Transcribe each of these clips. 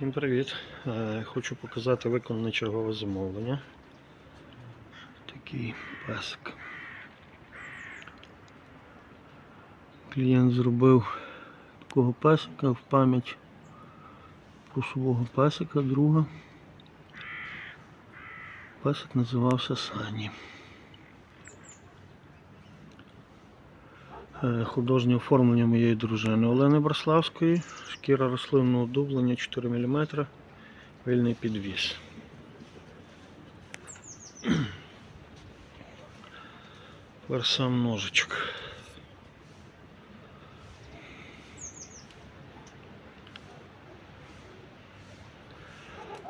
Всім привіт! Е, Хочу показати виконане чергове замовлення. Такий песик. Клієнт зробив такого песика в пам'ять про свого песика, друга. Песик називався Сані. Художнє оформлення моєї дружини Олени Браславської, шкіра рослинного дублення 4 мм, вільний підвіс. Тепер сам ножичок.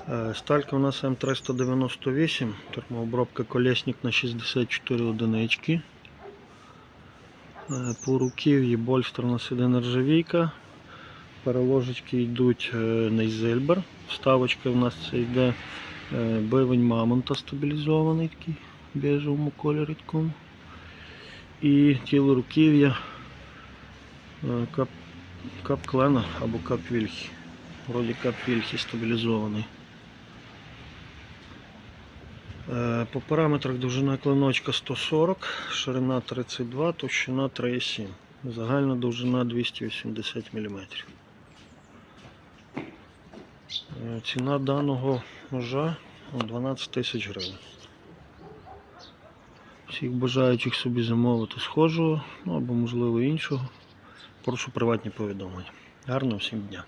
Е, Сталька у нас М398, термообробка колесник на 64 одинички. Е, По руків'ї больстерна сиде нержавійка. Переложечки йдуть е, Нейзельбер. Вставочка в нас це йде е, бивень мамонта стабілізований такий в біжевому кольорі такому. І тіло руків'я кап, кап клена або кап вільхі. Вроді кап вільхі стабілізований. Е, По параметрах довжина клиночка 140, ширина 32, товщина 3,7. Загальна довжина 280 мм. Е, Ціна даного ножа ну, 12 тисяч гривень. Всіх бажаючих собі замовити схожого, ну або можливо іншого. Прошу приватні повідомлення. Гарного всім дня!